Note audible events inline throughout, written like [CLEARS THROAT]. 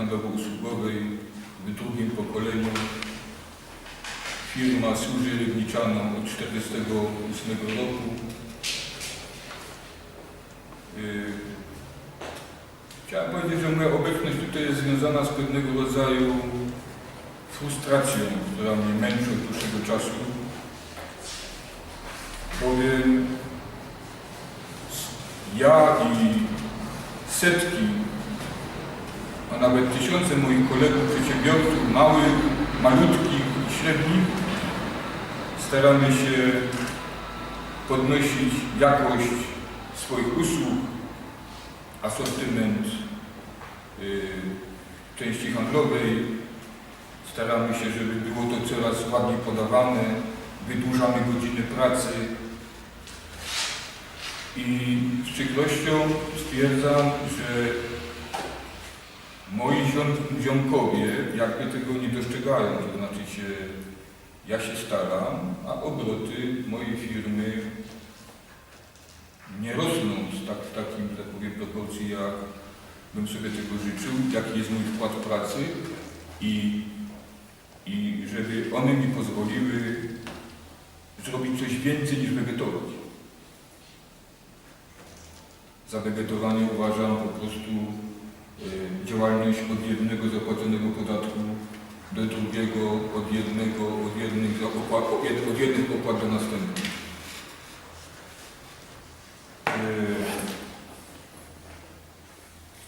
handlowo-usługowej w drugim pokoleniu. Firma służy rybniczanom od 1948 roku. E, Chciałem powiedzieć, że moja obecność tutaj jest związana z pewnego rodzaju frustracją, która mnie męczy od dłuższego czasu bowiem ja i setki, a nawet tysiące moich kolegów przedsiębiorców, małych, malutkich i średnich, staramy się podnosić jakość swoich usług, asortyment y, części handlowej. Staramy się, żeby było to coraz ładniej podawane, wydłużamy godziny pracy i z przykrością stwierdzam, że moi ziom, ziomkowie jakby tego nie dostrzegają, to znaczy się ja się staram, a obroty mojej firmy nie rosną z tak, w takim, tak powiem, proporcji, jak bym sobie tego życzył, jaki jest mój wkład pracy i, i żeby one mi pozwoliły zrobić coś więcej niż wegetować. Za wegetowanie uważam po prostu działalność od jednego zapłaconego podatku do drugiego, od jednego, od jednych, opłat, od jed- od jednych opłat do następnych. Y,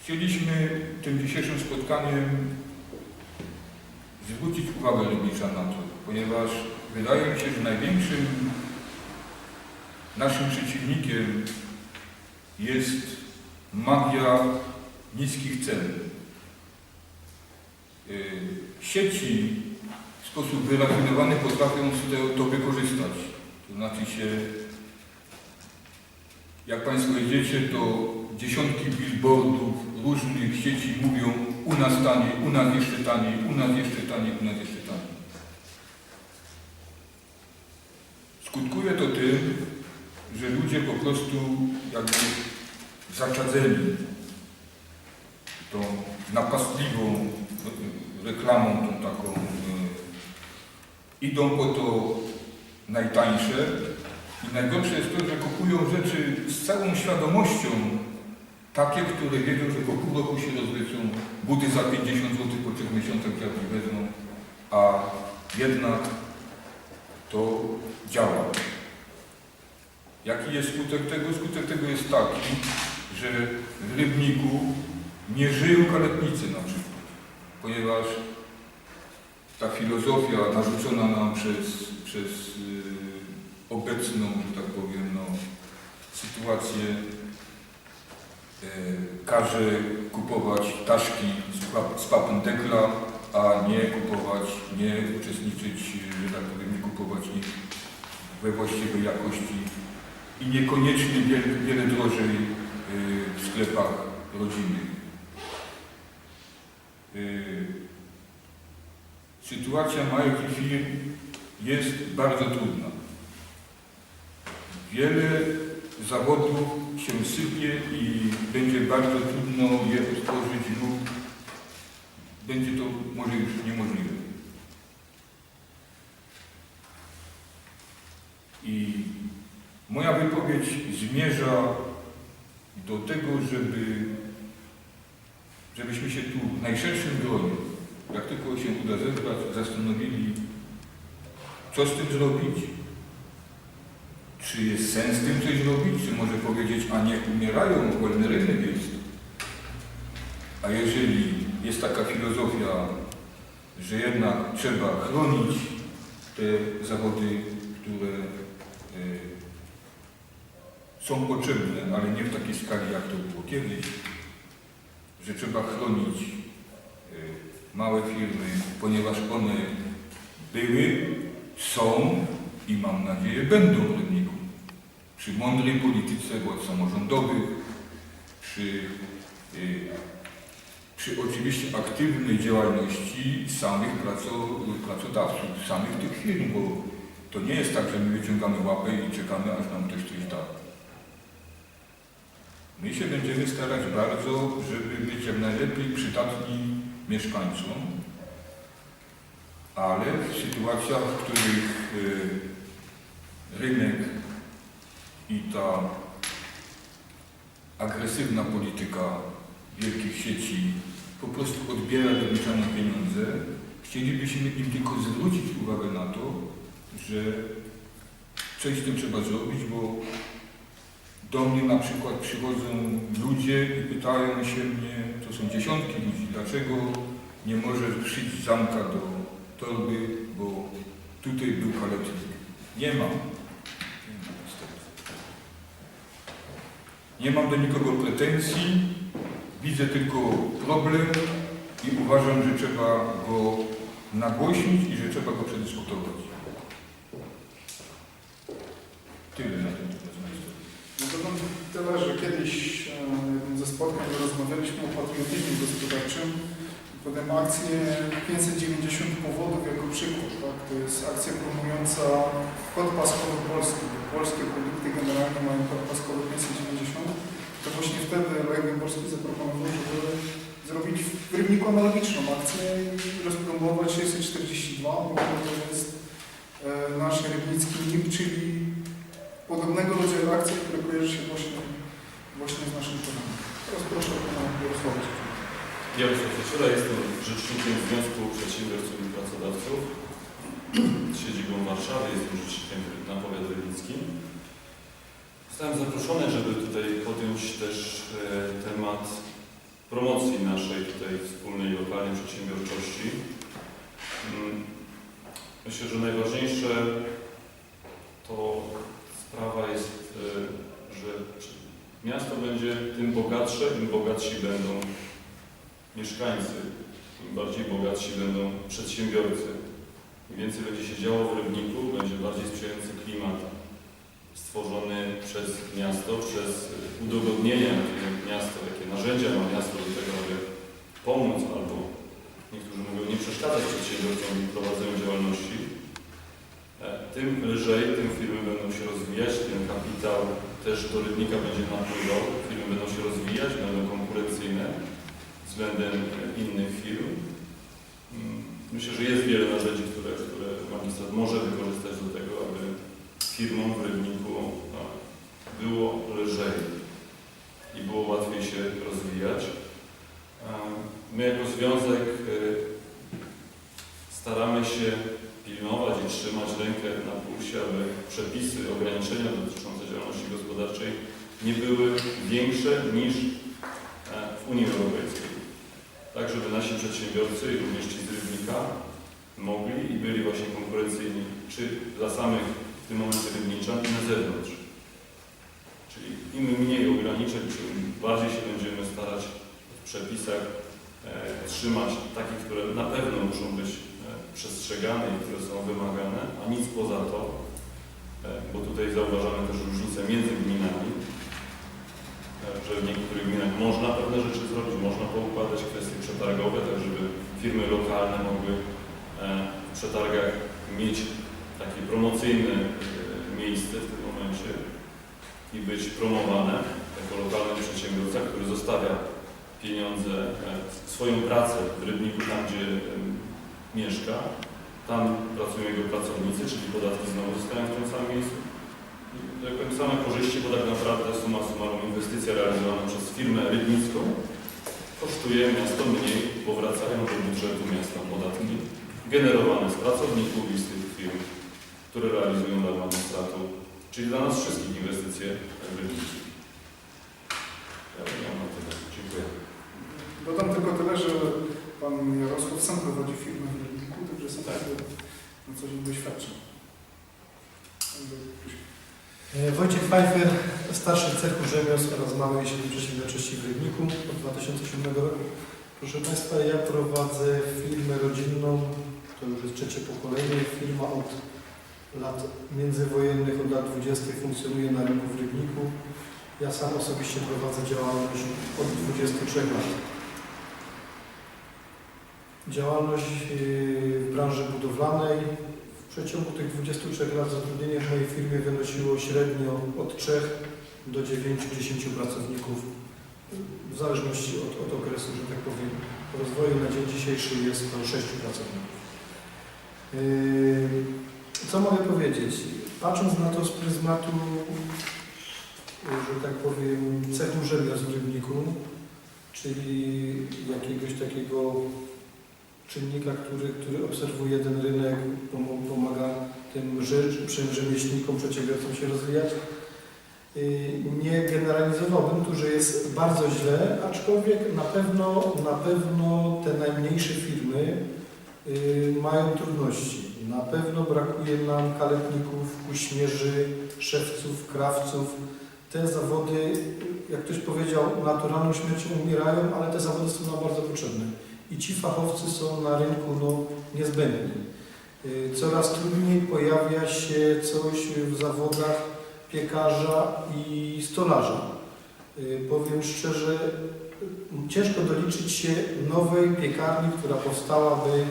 Chcieliśmy tym dzisiejszym spotkaniem zwrócić uwagę Rybnicza na to, ponieważ wydaje mi się, że największym naszym przeciwnikiem jest magia niskich cen. Yy, Sieci w sposób wyrafinowany potrafią to- wykorzystać. To znaczy się, jak Państwo jedziecie, to dziesiątki billboardów różnych sieci mówią u nas taniej, u nas jeszcze u nas jeszcze u nas jeszcze. Skutkuje to tym, że ludzie po prostu jakby zaczadzeni tą napastliwą reklamą, tą taką, e, idą po to najtańsze i najgorsze jest to, że kupują rzeczy z całą świadomością takie, które wiedzą, że po pół roku się rozlecą, buty za 50 zł po trzech miesiącach jak je wezmą, a jednak to działa. Jaki jest skutek tego? Skutek tego jest taki, że w Rybniku nie żyją kaletnicy na przykład, ponieważ ta filozofia narzucona nam przez, przez yy, obecną, tak powiem, no, sytuację yy, każe kupować taszki z, z papendekla, a nie kupować, nie uczestniczyć, że tak powiem, nie kupować ich we właściwej jakości i niekoniecznie wiele, wiele drożej yy, w sklepach rodzinnych. Yy, Sytuacja małych firm jest bardzo trudna. Wiele zawodów się sypie i będzie bardzo trudno je otworzyć lub będzie to może już niemożliwe. I moja wypowiedź zmierza do tego, żeby, żebyśmy się tu w najszerszym gronie jak tylko się uda zebrać, zastanowili, co z tym zrobić, czy jest sens z tym coś robić, czy może powiedzieć, a nie umierają wolne rynek jest. A jeżeli jest taka filozofia, że jednak trzeba chronić te zawody, które y, są potrzebne, ale nie w takiej skali, jak to było kiedyś, że trzeba chronić y, małe firmy, ponieważ one były, są i mam nadzieję będą w Rybniku. Przy mądrej polityce władz samorządowych, przy, y, przy oczywiście aktywnej działalności samych praco, pracodawców, samych tych firm, bo to nie jest tak, że my wyciągamy łapę i czekamy, aż nam ktoś coś da. My się będziemy starać bardzo, żeby być jak najlepiej przydatni mieszkańcom, ale w sytuacjach, w których y, rynek i ta agresywna polityka wielkich sieci po prostu odbiera Rybniczanom pieniądze, chcielibyśmy im tylko zwrócić uwagę na to, że coś z tym trzeba zrobić, bo do mnie na przykład przychodzą ludzie i pytają się mnie, to są dziesiątki ludzi, dlaczego nie może przyjść zamka do torby, bo tutaj był kaletnik. Nie mam. Nie mam do nikogo pretensji, widzę tylko problem i uważam, że trzeba go nagłośnić i że trzeba go przedyskutować. Tyle na ten temat. No to tam tyle, że kiedyś e, w jednym ze spotkań rozmawialiśmy o patriotyzmie gospodarczym. Potem akcję 590 powodów jako przykład. Tak? To jest akcja promująca kod paskowy polski. Polskie produkty generalnie mają kod paskowy 590. To właśnie wtedy Lech Wyborski zaproponował, żeby zrobić w Rybniku analogiczną akcję i rozpromować 642, bo to jest e, nasz rybnicki NIP, czyli podobnego rodzaju akcje, które kojarzy się właśnie, właśnie z naszym programem. Teraz proszę pana Jarosława. Ja Cieszyra jestem rzecznikiem Związku Przedsiębiorców i Pracodawców z [CLEARS THROAT] siedzibą w Warszawie, jestem rzecznikiem na powiat rybnickim. Zostałem zaproszony, żeby tutaj podjąć też e, temat promocji naszej tutaj wspólnej lokalnej przedsiębiorczości. Mm, Myślę, że najważniejsze to sprawa jest, e, że miasto będzie tym bogatsze, im bogatsi będą mieszkańcy, im bardziej bogatsi będą przedsiębiorcy. Im więcej będzie się działo w Rybniku, będzie bardziej sprzyjający klimat stworzony przez miasto, przez udogodnienia, jakie miasto, jakie narzędzia ma miasto do tego, aby pomóc albo niektórzy mówią nie przeszkadzać przedsiębiorcom w prowadzeniu tym lżej, tym firmy będą się rozwijać, tym kapitał też do Rybnika będzie napływał, firmy będą się rozwijać, będą konkurencyjne względem innych firm. Mm, Myślę, że jest wiele narzędzi, które, które magistrat może wykorzystać do tego, aby firmom w Rybniku no, było lżej i było łatwiej się rozwijać. My jako związek y, staramy się pilnować i trzymać rękę na pulsie, aby przepisy, ograniczenia dotyczące działalności gospodarczej nie były większe niż e, w Unii Europejskiej tak żeby nasi przedsiębiorcy również ci z Rybnika mogli i byli właśnie konkurencyjni, czy dla samych w tym momencie Rybniczan i na zewnątrz. Czyli im mniej ograniczeń, tym bardziej się będziemy starać w przepisach e, trzymać takich, które na pewno muszą być przestrzegane i które są wymagane, a nic poza to, e, bo tutaj zauważamy też różnicę między gminami, że w niektórych gminach można pewne rzeczy zrobić, można poukładać kwestie przetargowe, tak żeby firmy lokalne mogły e, w przetargach mieć takie promocyjne e, miejsce w tym momencie i być promowane jako lokalny przedsiębiorca, który zostawia pieniądze, e, swoją pracę w Rybniku, tam mieszka. Tam pracują jego pracownicy, czyli podatki znowu zostają w tym samym miejscu jak powiem, same korzyści, bo tak naprawdę suma summarum inwestycja realizowana przez firmę rybnicką kosztuje miasto mniej, bo wracają do budżetu miasta podatki generowane z pracowników i z tych firm, które realizują dla administratu, czyli dla nas wszystkich inwestycje rybnicze. Ja nie mam tyle. Dziękuję. Dodam tylko tyle, że pan Jarosław sam prowadzi firmę w Rybniku, także sam Tak. na co dzień doświadcza. E, Wojciech Pfeiffer, starszy cechu rzemiosł oraz małej i średniej przedsiębiorczości w Rybniku od 2007 roku. Proszę Państwa, ja prowadzę firmę rodzinną, to już jest trzecie pokolenie. Firma od lat międzywojennych, od lat 20. funkcjonuje na rynku w Rybniku. Ja sam osobiście prowadzę działalność od 23 lat. Działalność yy, w branży budowlanej, w przeciągu tych 23 lat zatrudnienie w mojej firmie wynosiło średnio od 3 do 9-10 pracowników, w zależności od, od okresu, że tak powiem, rozwoju. Na dzień dzisiejszy jest to 6 pracowników. Yy, Co mogę powiedzieć? Patrząc na to z pryzmatu, że tak powiem, cechu rzemiosł w Rybniku, czyli jakiegoś takiego czynnika, który, który obserwuje ten rynek, pom- pomaga tym rzemieślnikom, przedsiębiorcom się rozwijać. Yy, Nie generalizowałbym tu, że jest bardzo źle, aczkolwiek na pewno, na pewno te najmniejsze firmy yy, mają trudności. Na pewno brakuje nam kaletników, kuśmierzy, szewców, krawców. Te zawody, jak ktoś powiedział, naturalną śmiercią umierają, ale te zawody są nam bardzo potrzebne i ci fachowcy są na rynku no, niezbędni. Y, Coraz trudniej pojawia się coś w zawodach piekarza i stolarza. Y, Powiem szczerze, ciężko doliczyć się nowej piekarni, która powstałaby,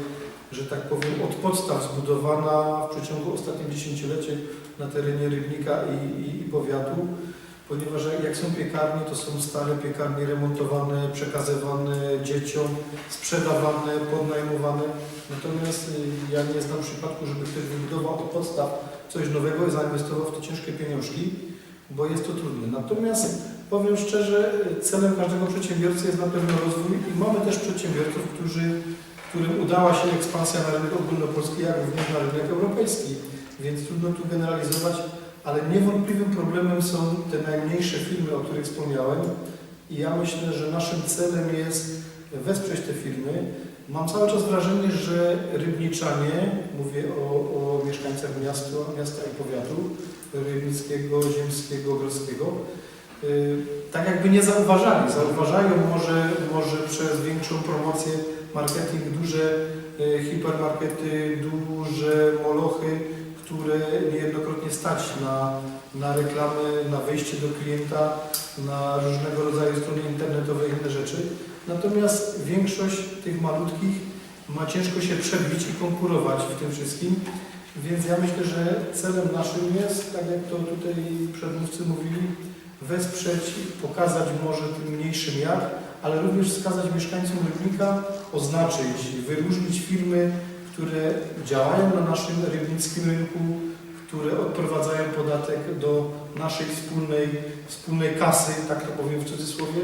że tak powiem, od podstaw zbudowana w przeciągu ostatnich dziesięcioleci na terenie Rybnika i, i, i powiatu ponieważ jak są piekarnie, to są stare piekarnie remontowane, przekazywane dzieciom, sprzedawane, podnajmowane. Natomiast y, ja nie znam przypadku, żeby ktoś wybudował od podstaw coś nowego i zainwestował w to ciężkie pieniążki, bo jest to trudne. Natomiast powiem szczerze, y, celem każdego przedsiębiorcy jest na pewno rozwój i mamy też przedsiębiorców, którzy, którym udała się ekspansja na rynek ogólnopolski, jak również na rynek europejski. Więc trudno tu generalizować, ale niewątpliwym problemem są te najmniejsze firmy, o których wspomniałem i ja myślę, że naszym celem jest wesprzeć te firmy. Mam cały czas wrażenie, że rybniczanie, mówię o, o mieszkańcach miasta, miasta i powiatu rybnickiego, ziemskiego, grodzkiego, yy, tak jakby nie zauważali. Zauważają może, może przez większą promocję, marketing, duże yy, hipermarkety, duże molochy, które niejednokrotnie stać na, na reklamy, na wejście do klienta, na różnego rodzaju strony internetowe i inne rzeczy. Natomiast większość tych malutkich ma ciężko się przebić i konkurować w tym wszystkim. Więc ja myślę, że celem naszym jest, tak jak to tutaj przedmówcy mówili, wesprzeć, pokazać może tym mniejszym jak, ale również wskazać mieszkańcom Rybnika, oznaczyć, wyróżnić firmy, które działają na naszym rybnickim rynku, które odprowadzają podatek do naszej wspólnej, wspólnej kasy, tak to powiem w cudzysłowie,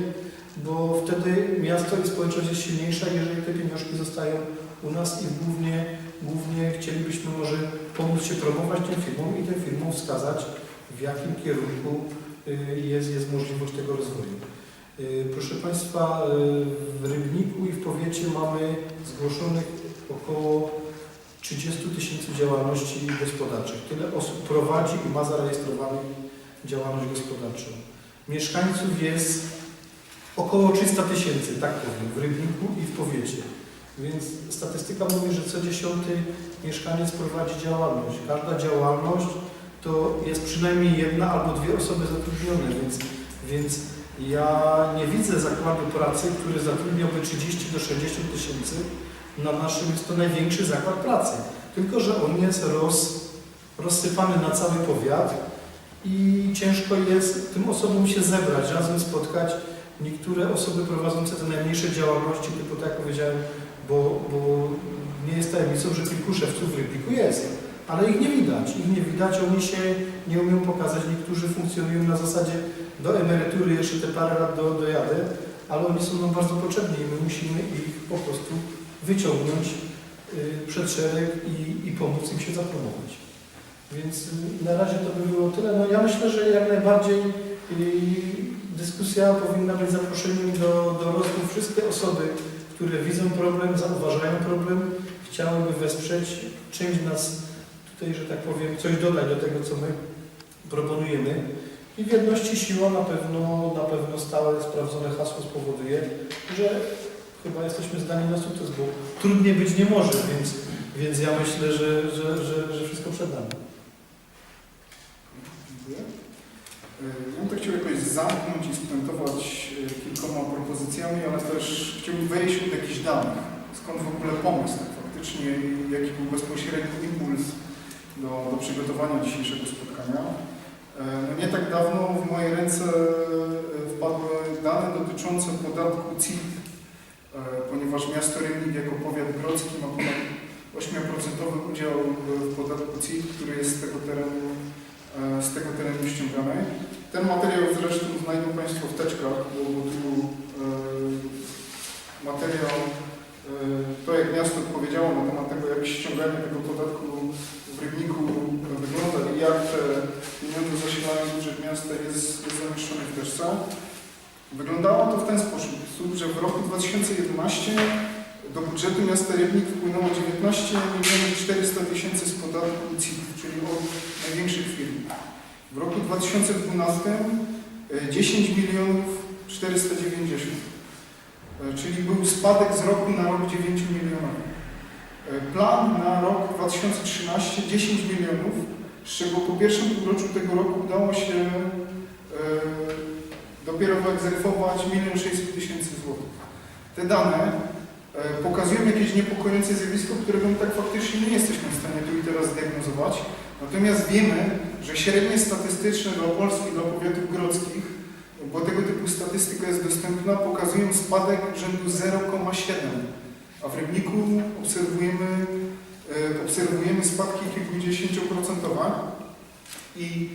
bo wtedy miasto i społeczność jest silniejsza, jeżeli te pieniążki zostają u nas i głównie, głównie chcielibyśmy może pomóc się promować tym firmom i tym firmom wskazać, w jakim kierunku y, jest, jest możliwość tego rozwoju. Y, Proszę Państwa, y, w Rybniku i w powiecie mamy zgłoszonych około 30 tysięcy działalności gospodarczych. Tyle osób prowadzi i ma zarejestrowaną działalność gospodarczą. Mieszkańców jest około 300 tysięcy, tak powiem, w Rybniku i w powiecie. Więc statystyka mówi, że co dziesiąty mieszkaniec prowadzi działalność. Każda działalność to jest przynajmniej jedna albo dwie osoby zatrudnione, więc, więc ja nie widzę zakładu pracy, który zatrudniałby 30 do 60 tysięcy. Na naszym jest to największy zakład pracy. Tylko, że on jest roz, rozsypany na cały powiat i ciężko jest tym osobom się zebrać, razem spotkać. Niektóre osoby prowadzące te najmniejsze działalności, typu tak jak powiedziałem, bo, bo nie jest tajemnicą, że kilku szewców w Rybniku jest, ale ich nie widać. Ich nie widać, oni się nie umieją pokazać. Niektórzy funkcjonują na zasadzie do emerytury jeszcze te parę lat do, dojadę, ale oni są nam bardzo potrzebni i my musimy ich po prostu wyciągnąć y, przed szereg i, i pomóc im się zapromować. Więc y, na razie to by było tyle. No ja myślę, że jak najbardziej y, dyskusja powinna być zaproszeniem do, do rozmów. Wszystkie osoby, które widzą problem, zauważają problem, chciałyby wesprzeć, część nas tutaj, że tak powiem, coś dodać do tego, co my proponujemy. I w jedności siła na pewno, na pewno stałe, sprawdzone hasło spowoduje, że chyba jesteśmy zdani na sukces, bo trudniej być nie może, więc, więc ja myślę, że, że, że, że wszystko przed nami. Dziękuję. E, Ja bym to chciał jakoś zamknąć i spuentować e, kilkoma propozycjami, ale też chciałbym wejść od jakichś danych. Skąd w ogóle pomysł tak faktycznie i jaki był bezpośredni impuls do, do przygotowania dzisiejszego spotkania. E, No nie tak dawno w moje ręce wpadły dane dotyczące podatku CIT, ponieważ miasto Rybnik jako powiat grodzki ma ponad 8% udział w podatku CIT, który jest z tego terenu e, z tego terenu ściągany. Ten materiał zresztą znajdą Państwo w teczkach, bo tu e, materiał, e, to jak miasto odpowiedziało na temat tego, jak ściąganie tego podatku w Rybniku wygląda i jak te pieniądze zasilają budżet miasta jest, jest zamieszczone w teczce. Wyglądało to w ten sposób, że w roku 2011 do budżetu miasta Rybnik wpłynęło 19 milionów 400 tysięcy z podatku CIT, czyli od największych firm. W roku 2012 e, 10 milionów 490, E, czyli był spadek z roku na rok 9 milionów. E, Plan na rok 2013 10 milionów, z czego po pierwszym półroczu tego roku udało się e, dopiero wyegzekwować 1 600 tysięcy złotych. Te dane e, pokazują jakieś niepokojące zjawisko, którego my tak faktycznie nie jesteśmy w stanie tu i teraz zdiagnozować. Natomiast wiemy, że średnie statystyczne dla Polski, dla powiatów grodzkich, bo tego typu statystyka jest dostępna, pokazują spadek rzędu 0,7. A w Rybniku obserwujemy, e, obserwujemy spadki kilkudziesięcioprocentowe. I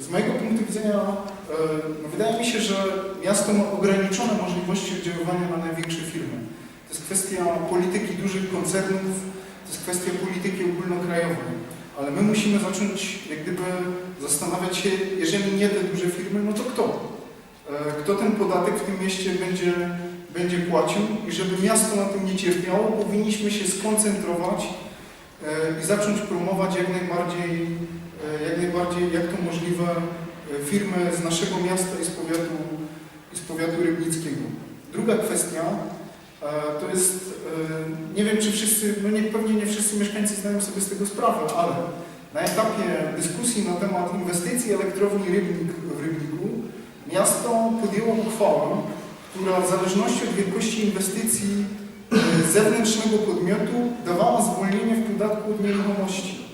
z mojego punktu widzenia e, no wydaje mi się, że miasto ma ograniczone możliwości oddziaływania na największe firmy. To jest kwestia polityki dużych koncernów, to jest kwestia polityki ogólnokrajowej. Ale my musimy zacząć jak gdyby zastanawiać się, jeżeli nie te duże firmy, no to kto? E, Kto ten podatek w tym mieście będzie, będzie płacił i żeby miasto na tym nie cierpiało, powinniśmy się skoncentrować e, i zacząć promować jak najbardziej, jak najbardziej, jak to możliwe, e, firmy z naszego miasta i z powiatu, i z powiatu rybnickiego. Druga kwestia e, to jest, e, nie wiem czy wszyscy, no nie, pewnie nie wszyscy mieszkańcy zdają sobie z tego sprawę, ale na etapie dyskusji na temat inwestycji elektrowni Rybnik w Rybniku miasto podjęło uchwałę, która w zależności od wielkości inwestycji e, zewnętrznego podmiotu dawała zwolnienie w podatku od nieruchomości.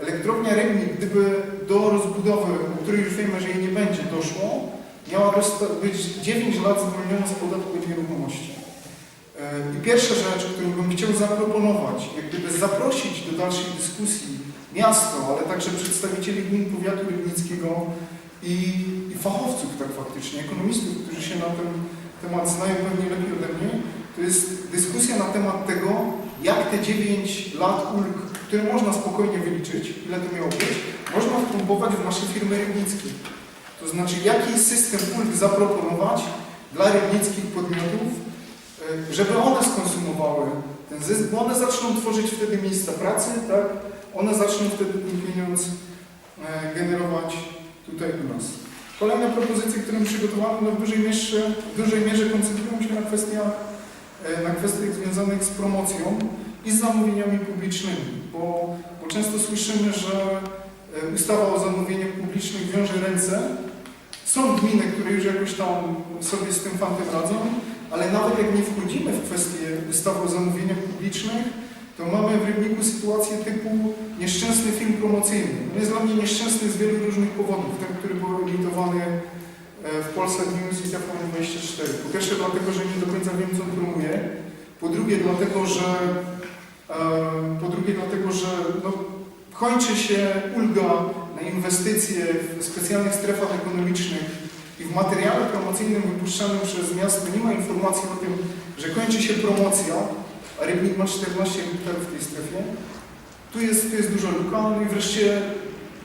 Elektrownia Rybnik, gdyby do rozbudowy, o której już wiemy, że jej nie będzie, doszło, miała być 9 lat zwolniona z podatku od nieruchomości. E, I pierwsza rzecz, którą bym chciał zaproponować, jak gdyby zaprosić do dalszej dyskusji miasto, ale także przedstawicieli gmin powiatu rybnickiego i, i fachowców tak faktycznie, ekonomistów, którzy się na ten temat znają pewnie lepiej ode mnie, to jest dyskusja na temat tego, jak te 9 lat ulg, które można spokojnie wyliczyć, ile to miało być, można wpompować w nasze firmy rybnickie. To znaczy, jaki system ulg zaproponować dla rybnickich podmiotów, e, żeby one skonsumowały ten zysk, bo one zaczną tworzyć wtedy miejsca pracy, tak? One zaczną wtedy ten pieniądz e, generować tutaj u nas. Kolejne propozycje, które przygotowano, no w dużej mierze, w dużej mierze koncentrują się na kwestiach, e, na kwestiach związanych z promocją i z zamówieniami publicznymi, bo, bo często słyszymy, że e, ustawa o zamówieniach publicznych wiąże ręce. Są gminy, które już jakoś tam sobie z tym fantem radzą, ale nawet jak nie wchodzimy w kwestię ustawy o zamówieniach publicznych, to mamy w Rybniku sytuację typu nieszczęsny film promocyjny. On jest dla mnie nieszczęsny z wielu różnych powodów. Ten, który był emitowany e, w Polsat News i TVN24. Po pierwsze dlatego, że nie do końca wiem, co promuje. Po drugie dlatego, że po drugie dlatego, że no, kończy się ulga na inwestycje w specjalnych strefach ekonomicznych i w materiale promocyjnym wypuszczanym przez miasto. Nie ma informacji o tym, że kończy się promocja, a Rybnik ma 14 hektarów w tej strefie, tu jest, tu jest duża luka, no i wreszcie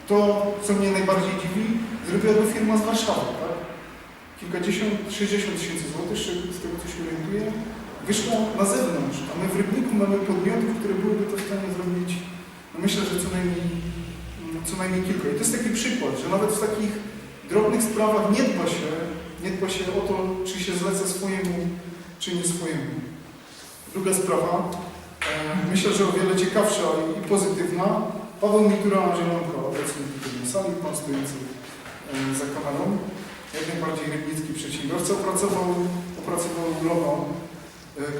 to, co mnie najbardziej dziwi, zrobiła to firma z Warszawy, tak? Kilkadziesiąt, 60 tysięcy złotych, z tego co się orientuję, wyszło na zewnątrz, a my w Rybniku mamy podmiotów, które byłyby to w stanie zrobić, no myślę, że co najmniej, mm, co najmniej kilka. I to jest taki przykład, że nawet w takich drobnych sprawach nie dba się, nie dba się o to, czy się zleca swojemu, czy nie swojemu. Druga sprawa, e, myślę, że o wiele ciekawsza i pozytywna. Paweł Mitura Zielonka, obecny tutaj na sali, pan stojący e, za kamerą, jak najbardziej rybnicki przedsiębiorca, opracował, opracował e,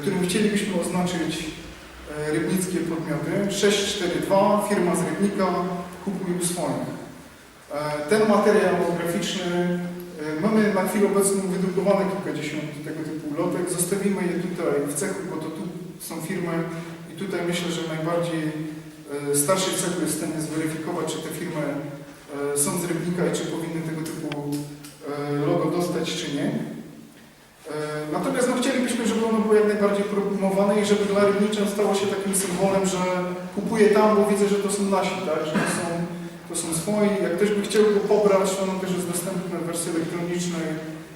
którym chcielibyśmy oznaczyć e, rybnickie podmioty. 642, firma z Rybnika, kupuj u swoich. E, Ten materiał graficzny e, mamy na chwilę obecną wydrukowane kilkadziesiąt tego typu lotek. Zostawimy je tutaj w cechu, bo to tu są firmy i tutaj myślę, że najbardziej e, starszy cechu jest w stanie zweryfikować, czy te firmy e, są z Rybnika i czy powinny tego typu e, logo dostać, czy nie. E, Natomiast no, chcielibyśmy, żeby ono było jak i żeby dla Rybniczan stało się takim symbolem, że kupuję tam, bo widzę, że to są nasi, tak? że to są, to są swoi. Jak ktoś by chciał go pobrać, to ono też jest dostępne w wersji elektronicznej,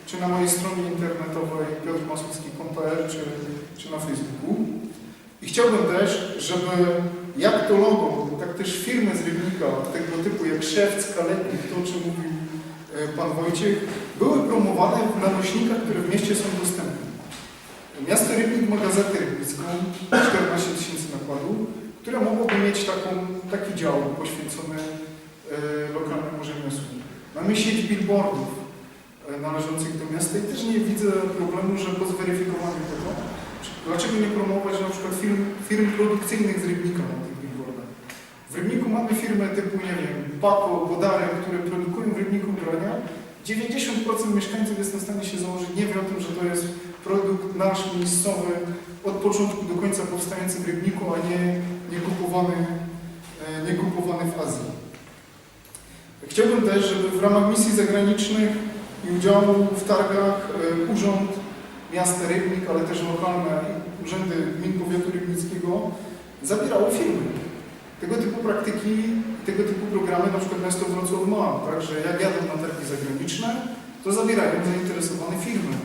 czy na mojej stronie internetowej piotrmasłowski.pl, czy, czy na Facebooku. I chciałbym też, żeby jak to logo, tak też firmy z Rybnika, tego typu jak Szewc, Kaletnik, to o czym mówił e, Pan Wojciech, były promowane na nośnikach, które w mieście są dostępne. Miasto Rybnik ma gazetę rybnicką, 14 tysięcy nakładu, która mogłaby mieć taką, taki dział poświęcony e, lokalnemu rzemiosłu. Mamy sieć billboardów e, należących do miasta i też nie widzę problemu, że po zweryfikowaniu tego, dlaczego nie promować na przykład firm, firm produkcyjnych z Rybnika na tych billboardach. W Rybniku mamy firmy typu, nie wiem, Paco, które produkują w Rybniku ubrania. 90% mieszkańców jest w stanie się założyć, nie wie o tym, że nasz, miejscowy, od początku do końca powstający w Rybniku, a nie, nie, kupowany, e, nie kupowany w Azji. Chciałbym też, żeby w ramach misji zagranicznych i udziału w targach e, Urząd Miasta Rybnik, ale też lokalne urzędy gmin powiatu rybnickiego zabierało firmy. Tego typu praktyki tego typu programy na przykład miasto Wrocław ma, tak, że jak jadą na targi zagraniczne, to zabierają zainteresowane firmy.